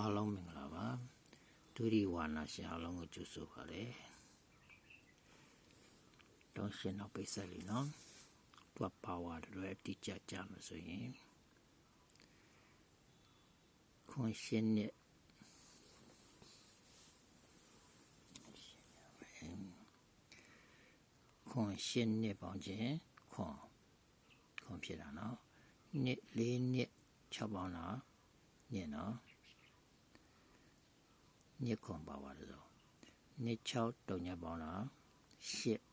အားလုံးမင်္ဂလာပါဒုတိဝါနာရှင်အားလုံးကိုကြိုဆိုပါရစေတောင်းရှင်နောက်ပိတ်ဆက်လီနော်သူကပါဝါတွေအတိကျကြမှာဆိုရင်ခွန်ရှင်နဲ့ခွန်ရှင်နဲ့ပေါင်းခြင်းခွန်ခွန်ဖြစ်တာနော်နှစ်လေးနှစ်6ပေါင်းလားညင်နော် ညစ်ခွန်ပါပါတယ်ဆိုနှစ်6တုံညပေါင်းလား8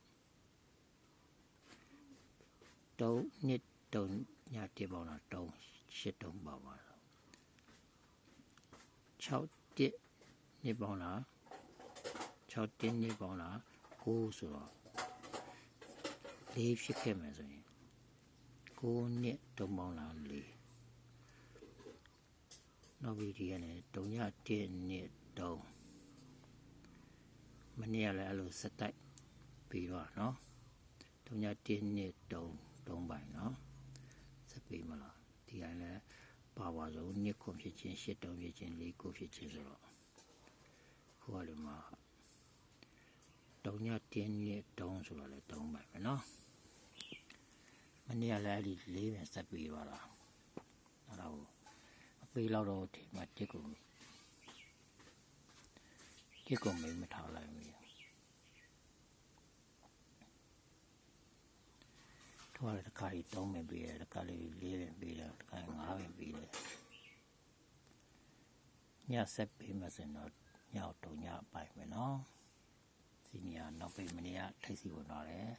တုံနှစ်တုံညတစ်ပေါင်းလားတုံ8တုံပါပါတော့6တစ်နှစ်ပေါင်းလား6တစ်နှစ်ပေါင်းလား9ဆိုတော့လေးဖြစ်ခဲ့မယ်ဆိုရင်9နှစ်တုံပေါင်းလား4နောက်ပြီးဒီကနေ့တုံည1နှစ် တုံးမနေ့ကလည်းအဲ့လိုစက်တိုက်ပြီးတော့နော်တုံည1နှစ်တုံးတုံးပိုင်နော်စက်ပြီးမလားဒီကလည်းပါပါဆုံးနှစ်ခွန်ဖြစ်ခြင်းရှစ်တုံးဖြစ်ခြင်းလေးကိုဖြစ်ခြင်းဆိုတော့ခုကလည်းမှာတုံည1နှစ်တုံးဆိုတော့လည်းတုံးပိုင်ပဲနော်မနေ့ကလည်းအဲ့ဒီလေးပဲစက်ပြီးတော့လားအဲ့ဒါကိုအပေးလောက်တော့ဒီမှာတစ်ကုန် ဒီကုံမိမထားလိုက်ဘူးတော့လည်းတစ်ခါကြီးသုံးပင်ပြီးတယ်တစ်ခါလေးလေးပင်ပြီးတယ်တစ်ခါငါးပင်ပြီးတယ်ညဆက်ပြီးမှစင်တော့ညောက်တုံညပိုင်မယ်နော်စီနီယာနောက်ပိတ်မနေရထိုက်စီဝင်တော့တယ်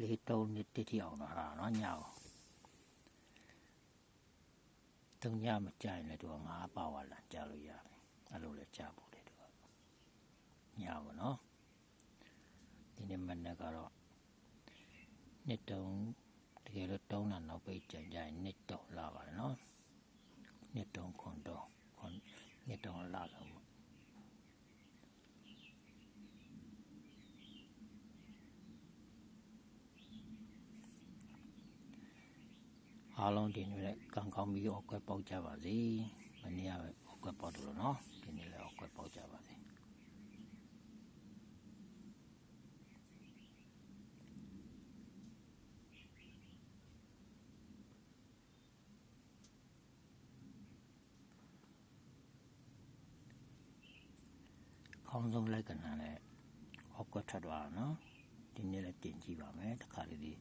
လေးတုံးနှစ်တိတိအောင်တော့ဟာနော်ညောက်တုံညမကြိုင်လည်းသူကငါးပါဝါလန်ကြလို့ရတယ်အဲ့လိုလဲကြဖို့ ညပါနော်ဒီနေ့မနေ့ကတော့နှစ်တုံးတကယ်လို့တုံးတာနောက်ပိတ်ကြံကြရင်နှစ်တုံးလာပါတယ်နော်နှစ်တုံးခွန်တုံးခွန်နှစ်တုံးလာတော့အားလုံးဒီနေ့ကံကောင်းပြီးအကွက်ပေါက်ကြပါစေမနေ့ကပဲအကွက်ပေါက်တယ်လို့နော်ဒီနေ့လည်းအကွက်ပေါက်ကြပါစေ ခေါင်းဆုံးလိုက်ကနနဲ့အောက်ကထွက်သွားတာနော်ဒီနေ့လည်းတင်ကြည့်ပါမယ်တစ်ခါလေးဒီ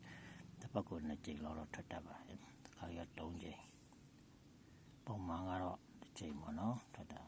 တစ်ပတ်ကိုနှစ်ကြိမ်လောက်တော့ထွက်တတ်ပါတယ်တစ်ခါရ၃ကြိမ်ပုံမှန်ကတော့တစ်ကြိမ်ပေါ့နော်ထွက်တာ